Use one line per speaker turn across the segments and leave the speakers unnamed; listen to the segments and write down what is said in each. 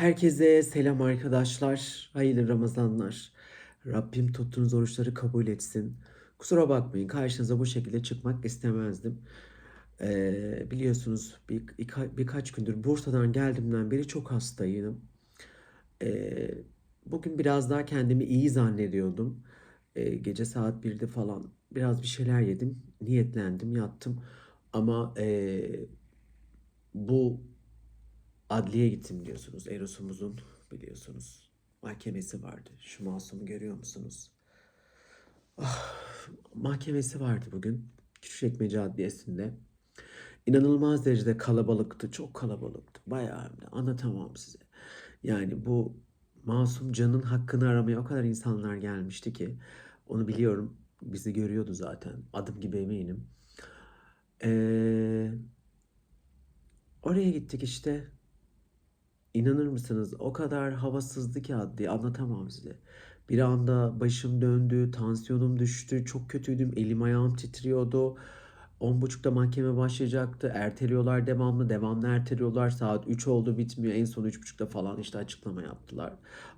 Herkese selam arkadaşlar. Hayırlı Ramazanlar. Rabbim tuttuğunuz oruçları kabul etsin. Kusura bakmayın karşınıza bu şekilde çıkmak istemezdim. Ee, biliyorsunuz bir, birka- birkaç gündür Bursa'dan geldiğimden beri çok hastayım. Ee, bugün biraz daha kendimi iyi zannediyordum. Ee, gece saat 1'de falan biraz bir şeyler yedim. Niyetlendim, yattım. Ama ee, bu adliye gittim diyorsunuz. Eros'umuzun biliyorsunuz mahkemesi vardı. Şu masumu görüyor musunuz? Ah, mahkemesi vardı bugün. Küçükçekmece Adliyesi'nde. İnanılmaz derecede kalabalıktı. Çok kalabalıktı. Bayağı anlatamam size. Yani bu masum canın hakkını aramaya o kadar insanlar gelmişti ki. Onu biliyorum. Bizi görüyordu zaten. Adım gibi eminim. Ee, oraya gittik işte. İnanır mısınız? O kadar havasızdı ki adliye anlatamam size. Bir anda başım döndü, tansiyonum düştü, çok kötüydüm, elim ayağım titriyordu. On buçukta mahkeme başlayacaktı. Erteliyorlar devamlı, devamlı erteliyorlar. Saat 3 oldu bitmiyor. En son üç buçukta falan işte açıklama yaptılar.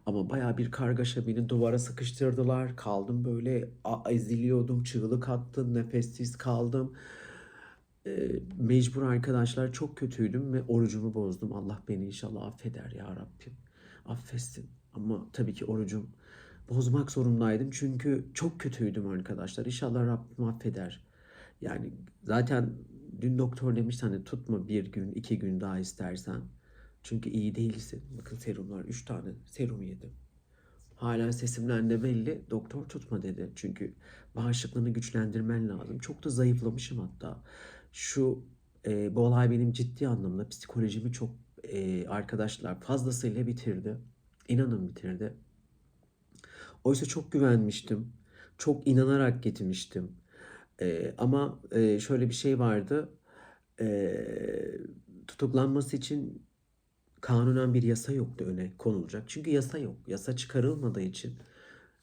Ama baya bir kargaşa beni duvara sıkıştırdılar. Kaldım böyle eziliyordum, çığlık attım, nefessiz kaldım. Ee, mecbur arkadaşlar çok kötüydüm ve orucumu bozdum. Allah beni inşallah affeder ya Rabbim. Affetsin. Ama tabii ki orucum bozmak zorundaydım çünkü çok kötüydüm arkadaşlar. İnşallah Rabbim affeder. Yani zaten dün doktor demiş hani tutma bir gün iki gün daha istersen. Çünkü iyi değilsin. Bakın serumlar üç tane serum yedim. Hala sesimden de belli. Doktor tutma dedi. Çünkü bağışıklığını güçlendirmen lazım. Çok da zayıflamışım hatta. Şu e, bu olay benim ciddi anlamda psikolojimi çok e, arkadaşlar fazlasıyla bitirdi. İnanın bitirdi. Oysa çok güvenmiştim. Çok inanarak gitmiştim. E, ama e, şöyle bir şey vardı. E, tutuklanması için kanunen bir yasa yoktu öne konulacak. Çünkü yasa yok. Yasa çıkarılmadığı için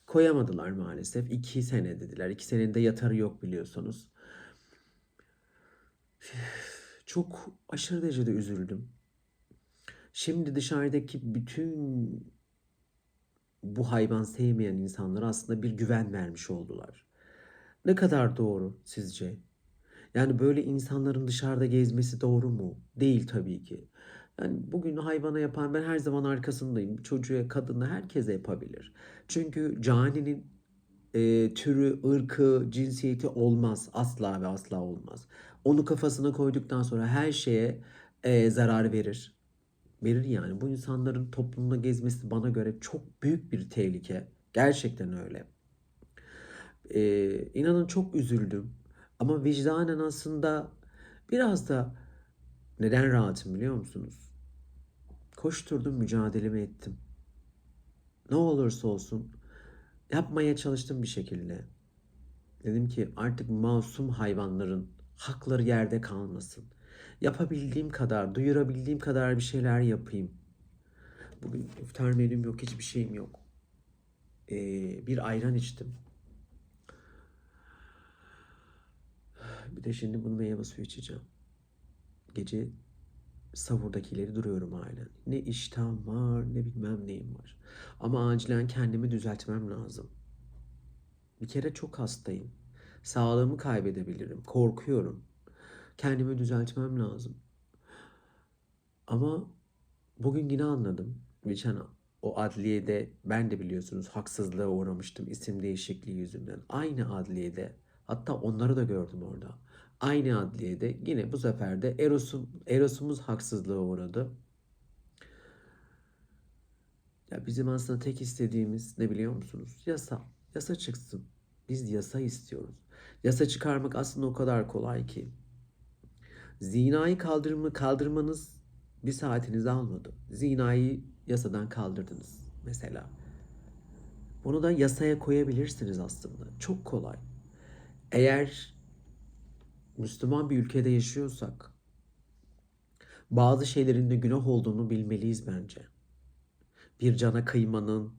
koyamadılar maalesef. İki sene dediler. İki senenin de yatarı yok biliyorsunuz. Çok aşırı derecede üzüldüm. Şimdi dışarıdaki bütün bu hayvan sevmeyen insanlara aslında bir güven vermiş oldular. Ne kadar doğru sizce? Yani böyle insanların dışarıda gezmesi doğru mu? Değil tabii ki. Yani bugün hayvana yapan ben her zaman arkasındayım. Çocuğa, kadına, herkese yapabilir. Çünkü caninin e, türü, ırkı, cinsiyeti olmaz. Asla ve asla olmaz. Onu kafasına koyduktan sonra her şeye e, zarar verir. Verir yani. Bu insanların toplumda gezmesi bana göre çok büyük bir tehlike. Gerçekten öyle. Ee, inanın çok üzüldüm. Ama vicdanen aslında biraz da neden rahatım biliyor musunuz? Koşturdum, mücadelemi ettim. Ne olursa olsun yapmaya çalıştım bir şekilde. Dedim ki artık masum hayvanların hakları yerde kalmasın. Yapabildiğim kadar, duyurabildiğim kadar bir şeyler yapayım. Bugün iftar menüm yok, hiçbir şeyim yok. Ee, bir ayran içtim. Bir de şimdi bunu meyve suyu içeceğim. Gece savurdakileri duruyorum hala. Ne iştahım var ne bilmem neyim var. Ama acilen kendimi düzeltmem lazım. Bir kere çok hastayım. Sağlığımı kaybedebilirim. Korkuyorum. Kendimi düzeltmem lazım. Ama bugün yine anladım. Geçen o adliyede ben de biliyorsunuz haksızlığa uğramıştım isim değişikliği yüzünden. Aynı adliyede hatta onları da gördüm orada. Aynı adliyede yine bu sefer de Eros'um, Eros'umuz haksızlığa uğradı. Ya bizim aslında tek istediğimiz ne biliyor musunuz? Yasa. Yasa çıksın. Biz yasa istiyoruz. Yasa çıkarmak aslında o kadar kolay ki. Zinayı kaldırma, kaldırmanız bir saatinizi almadı. Zinayı yasadan kaldırdınız mesela. Bunu da yasaya koyabilirsiniz aslında. Çok kolay. Eğer Müslüman bir ülkede yaşıyorsak bazı şeylerin de günah olduğunu bilmeliyiz bence. Bir cana kıymanın,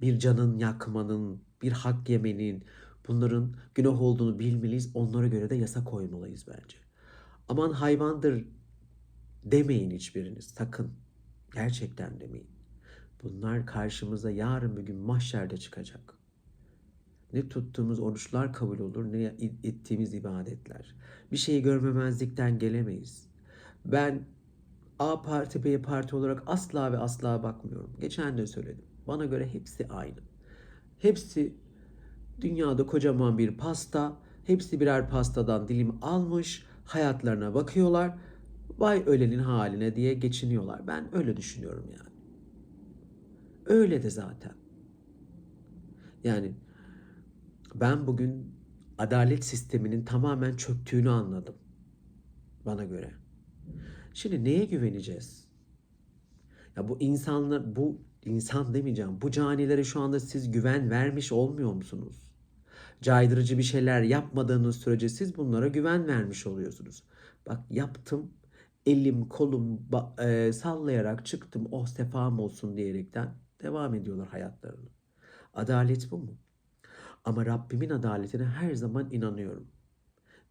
bir canın yakmanın, bir hak yemenin bunların günah olduğunu bilmeliyiz. Onlara göre de yasa koymalıyız bence. Aman hayvandır demeyin hiçbiriniz sakın. Gerçekten demeyin. Bunlar karşımıza yarın bir gün mahşerde çıkacak. Ne tuttuğumuz oruçlar kabul olur, ne ettiğimiz ibadetler. Bir şeyi görmemezlikten gelemeyiz. Ben A parti, B parti olarak asla ve asla bakmıyorum. Geçen de söyledim. Bana göre hepsi aynı. Hepsi dünyada kocaman bir pasta. Hepsi birer pastadan dilim almış. Hayatlarına bakıyorlar. Vay ölenin haline diye geçiniyorlar. Ben öyle düşünüyorum yani. Öyle de zaten. Yani ben bugün adalet sisteminin tamamen çöktüğünü anladım. Bana göre. Şimdi neye güveneceğiz? Ya bu insanlar, bu insan demeyeceğim. Bu canilere şu anda siz güven vermiş olmuyor musunuz? Caydırıcı bir şeyler yapmadığınız sürece siz bunlara güven vermiş oluyorsunuz. Bak yaptım, elim kolum e, sallayarak çıktım, oh sefam olsun diyerekten devam ediyorlar hayatlarını. Adalet bu mu? Ama Rabbimin adaletine her zaman inanıyorum.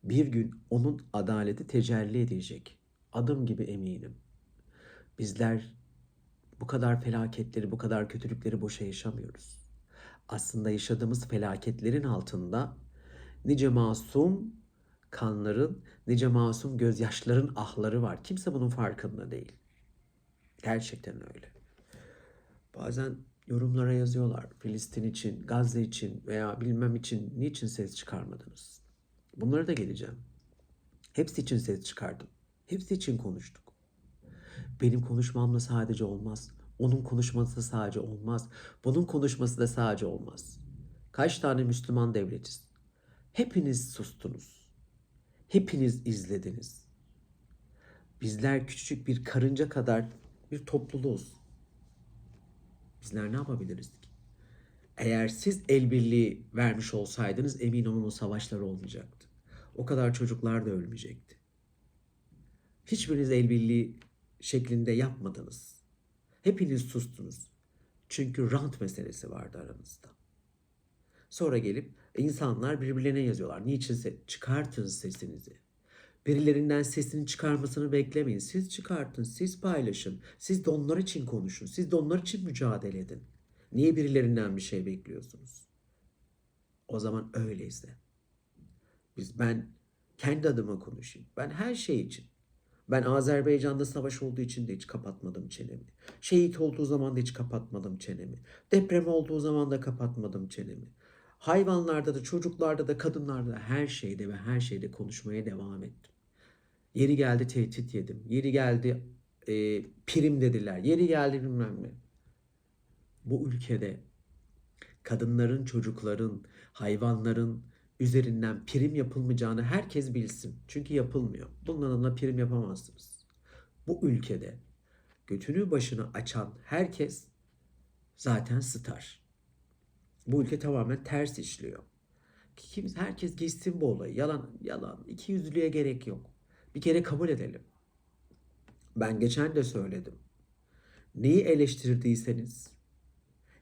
Bir gün onun adaleti tecelli edecek. Adım gibi eminim. Bizler bu kadar felaketleri, bu kadar kötülükleri boşa yaşamıyoruz. Aslında yaşadığımız felaketlerin altında nice masum kanların, nice masum gözyaşların ahları var. Kimse bunun farkında değil. Gerçekten öyle. Bazen yorumlara yazıyorlar. Filistin için, Gazze için veya bilmem için niçin ses çıkarmadınız? Bunlara da geleceğim. Hepsi için ses çıkardım. Hepsi için konuştuk. Benim konuşmamla sadece olmaz. Onun konuşması sadece olmaz. Bunun konuşması da sadece olmaz. Kaç tane Müslüman devletiz? Hepiniz sustunuz. Hepiniz izlediniz. Bizler küçücük bir karınca kadar bir topluluğuz. Bizler ne yapabiliriz ki? Eğer siz el birliği vermiş olsaydınız emin olun o savaşlar olmayacaktı. O kadar çocuklar da ölmeyecekti. Hiçbiriniz el birliği şeklinde yapmadınız. Hepiniz sustunuz. Çünkü rant meselesi vardı aranızda. Sonra gelip insanlar birbirlerine yazıyorlar. Niçin se- çıkartın sesinizi? Birilerinden sesini çıkarmasını beklemeyin. Siz çıkartın, siz paylaşın. Siz de onlar için konuşun. Siz de onlar için mücadele edin. Niye birilerinden bir şey bekliyorsunuz? O zaman öyleyse. Biz ben kendi adıma konuşayım. Ben her şey için. Ben Azerbaycan'da savaş olduğu için de hiç kapatmadım çenemi. Şehit olduğu zaman da hiç kapatmadım çenemi. Deprem olduğu zaman da kapatmadım çenemi. Hayvanlarda da, çocuklarda da, kadınlarda da her şeyde ve her şeyde konuşmaya devam ettim. Yeri geldi tehdit yedim. Yeri geldi e, prim dediler. Yeri geldi bilmem ne. Bu ülkede kadınların, çocukların, hayvanların üzerinden prim yapılmayacağını herkes bilsin. Çünkü yapılmıyor. Bunun adına prim yapamazsınız. Bu ülkede götünü başına açan herkes zaten star. Bu ülke tamamen ters işliyor. Kim, herkes geçsin bu olayı. Yalan, yalan. İki yüzlüğe gerek yok. Bir kere kabul edelim. Ben geçen de söyledim. Neyi eleştirdiyseniz,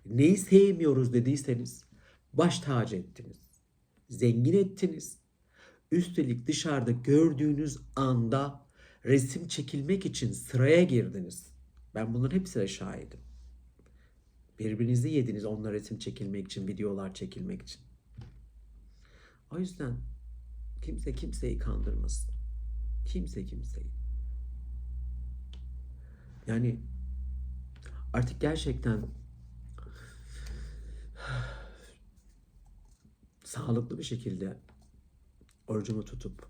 neyi sevmiyoruz dediyseniz baş tacı ettiniz. Zengin ettiniz. Üstelik dışarıda gördüğünüz anda resim çekilmek için sıraya girdiniz. Ben bunların hepsine şahidim. Birbirinizi yediniz onlar resim çekilmek için, videolar çekilmek için. O yüzden kimse kimseyi kandırmasın. Kimse kimseyi. Yani artık gerçekten sağlıklı bir şekilde orucumu tutup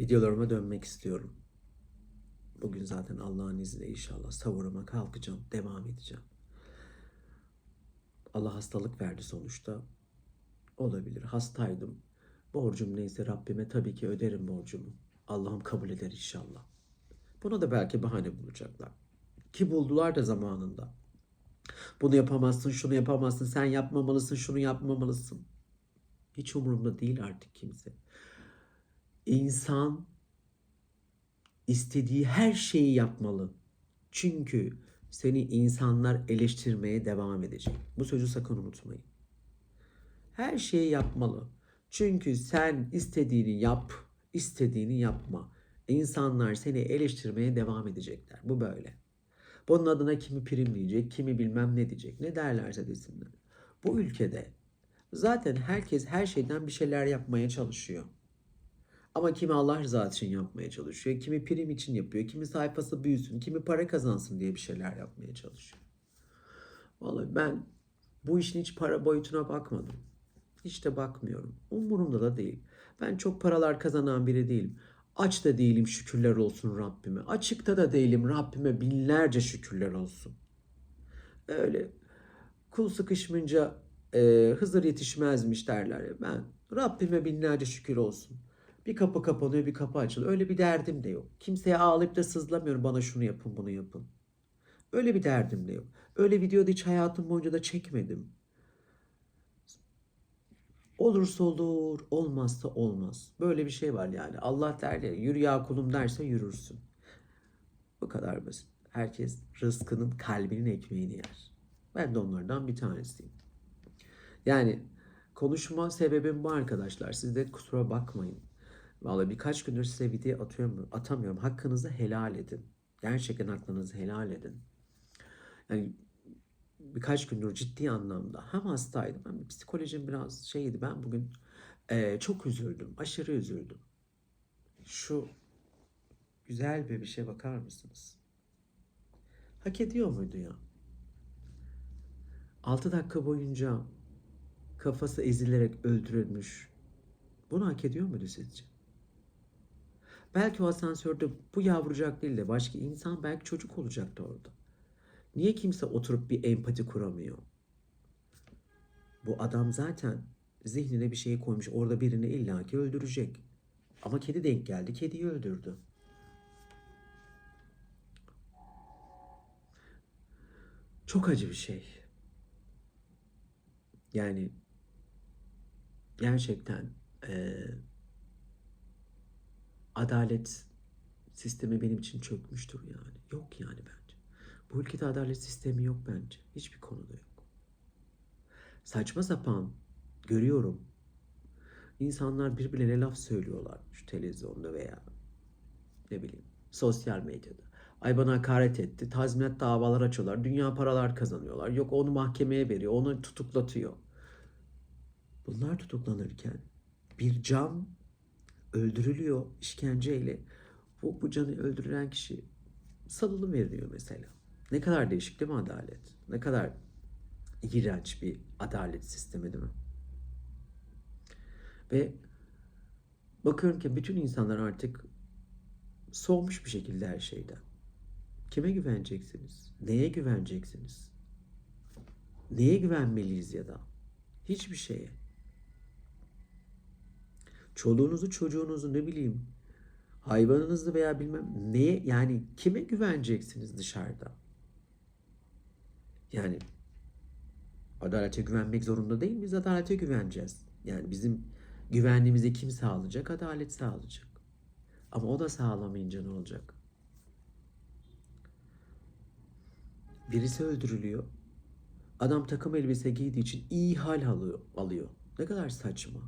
videolarıma dönmek istiyorum. Bugün zaten Allah'ın izniyle inşallah savuruma kalkacağım, devam edeceğim. Allah hastalık verdi sonuçta. Olabilir. Hastaydım. Borcum neyse Rabbime tabii ki öderim borcumu. Allah'ım kabul eder inşallah. Buna da belki bahane bulacaklar. Ki buldular da zamanında. Bunu yapamazsın, şunu yapamazsın, sen yapmamalısın, şunu yapmamalısın. Hiç umurumda değil artık kimse. İnsan istediği her şeyi yapmalı. Çünkü seni insanlar eleştirmeye devam edecek. Bu sözü sakın unutmayın. Her şeyi yapmalı. Çünkü sen istediğini yap, istediğini yapma. İnsanlar seni eleştirmeye devam edecekler. Bu böyle. Bunun adına kimi prim diyecek, kimi bilmem ne diyecek. Ne derlerse desinler. Bu ülkede zaten herkes her şeyden bir şeyler yapmaya çalışıyor. Ama kimi Allah rızası için yapmaya çalışıyor, kimi prim için yapıyor, kimi sayfası büyüsün, kimi para kazansın diye bir şeyler yapmaya çalışıyor. Vallahi ben bu işin hiç para boyutuna bakmadım. Hiç de bakmıyorum. Umurumda da değil. Ben çok paralar kazanan biri değilim. Aç da değilim şükürler olsun Rabbime. Açıkta da değilim Rabbime binlerce şükürler olsun. Öyle kul sıkışmayınca e, Hızır yetişmezmiş derler ya. Ben Rabbime binlerce şükür olsun. Bir kapı kapanıyor bir kapı açılıyor. Öyle bir derdim de yok. Kimseye ağlayıp da sızlamıyorum bana şunu yapın bunu yapın. Öyle bir derdim de yok. Öyle video da hiç hayatım boyunca da çekmedim. Olursa olur, olmazsa olmaz. Böyle bir şey var yani. Allah der ya, yürü ya kulum derse yürürsün. Bu kadar basit. Herkes rızkının kalbinin ekmeğini yer. Ben de onlardan bir tanesiyim. Yani konuşma sebebim bu arkadaşlar. Siz de kusura bakmayın. Vallahi birkaç gündür size video atıyorum, atamıyorum. Hakkınızı helal edin. Gerçekten hakkınızı helal edin. Yani birkaç gündür ciddi anlamda hem hastaydım hem psikolojim biraz şeydi. Ben bugün eee, çok üzüldüm. Aşırı üzüldüm. Şu güzel şey bakar mısınız? Hak ediyor muydu ya? 6 dakika boyunca kafası ezilerek öldürülmüş. Bunu hak ediyor muydu sizce? Belki o asansörde bu yavrucak değil de başka insan belki çocuk olacaktı orada. Niye kimse oturup bir empati kuramıyor? Bu adam zaten zihnine bir şey koymuş. Orada birini illaki öldürecek. Ama kedi denk geldi. Kediyi öldürdü. Çok acı bir şey. Yani gerçekten eee, adalet sistemi benim için çökmüştür yani. Yok yani bence. Bu ülkede adalet sistemi yok bence. Hiçbir konuda yok. Saçma sapan görüyorum. İnsanlar birbirlerine laf söylüyorlar şu televizyonda veya ne bileyim sosyal medyada. Ay bana hakaret etti. Tazminat davalar açıyorlar. Dünya paralar kazanıyorlar. Yok onu mahkemeye veriyor. Onu tutuklatıyor. Bunlar tutuklanırken bir can öldürülüyor işkenceyle. Bu, bu canı öldürülen kişi salınım veriliyor mesela. Ne kadar değişik değil mi adalet? Ne kadar iğrenç bir adalet sistemi değil mi? Ve bakıyorum ki bütün insanlar artık soğumuş bir şekilde her şeyden. Kime güveneceksiniz? Neye güveneceksiniz? Neye güvenmeliyiz ya da? Hiçbir şeye. Çoluğunuzu, çocuğunuzu ne bileyim, hayvanınızı veya bilmem neye yani kime güveneceksiniz dışarıda? Yani adalete güvenmek zorunda değil miyiz? Adalete güveneceğiz. Yani bizim güvenliğimizi kim sağlayacak? Adalet sağlayacak. Ama o da sağlamayınca ne olacak? Birisi öldürülüyor. Adam takım elbise giydiği için iyi hal alıyor. alıyor. Ne kadar saçma.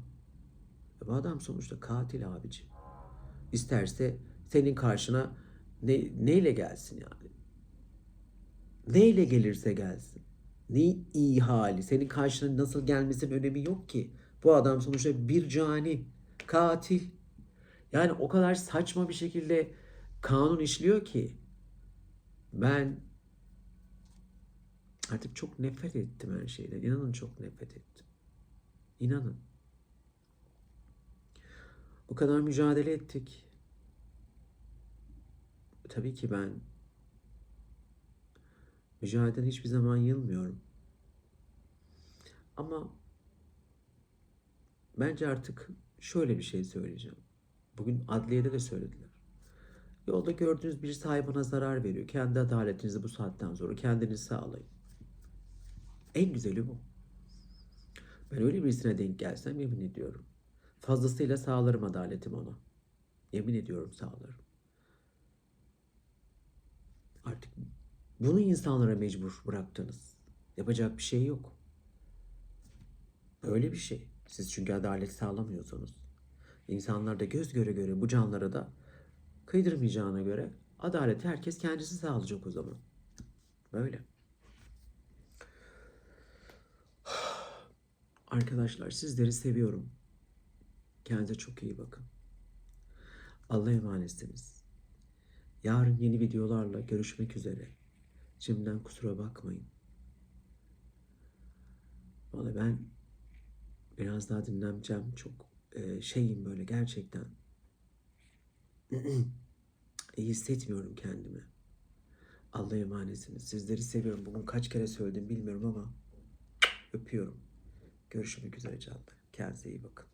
E bu adam sonuçta katil abici. İsterse senin karşına ne, neyle gelsin yani? Neyle gelirse gelsin. Ne iyi hali. Senin karşına nasıl gelmesinin önemi yok ki. Bu adam sonuçta bir cani. Katil. Yani o kadar saçma bir şekilde kanun işliyor ki. Ben artık çok nefret ettim her şeyden. İnanın çok nefret ettim. İnanın. O kadar mücadele ettik. Tabii ki ben mücadeleden hiçbir zaman yılmıyorum. Ama bence artık şöyle bir şey söyleyeceğim. Bugün adliyede de söylediler. Yolda gördüğünüz birisi hayvana zarar veriyor. Kendi adaletinizi bu saatten sonra kendiniz sağlayın. En güzeli bu. Ben öyle birisine denk gelsem yemin ediyorum. Fazlasıyla sağlarım adaletim ona. Yemin ediyorum sağlarım. Artık bunu insanlara mecbur bıraktınız. Yapacak bir şey yok. Böyle bir şey. Siz çünkü adalet sağlamıyorsunuz. İnsanlar da göz göre göre bu canlara da Kıydırmayacağına göre adaleti herkes kendisi sağlayacak o zaman. Böyle. Arkadaşlar sizleri seviyorum. Kendinize çok iyi bakın. Allah'a emanetsiniz. Yarın yeni videolarla görüşmek üzere. Şimdiden kusura bakmayın. Vallahi ben biraz daha dinleneceğim. Çok e, şeyim böyle gerçekten. iyi hissetmiyorum kendimi. Allah'a emanetsiniz. Sizleri seviyorum. Bugün kaç kere söyledim bilmiyorum ama öpüyorum. Görüşmek üzere canlar. Kendinize iyi bakın.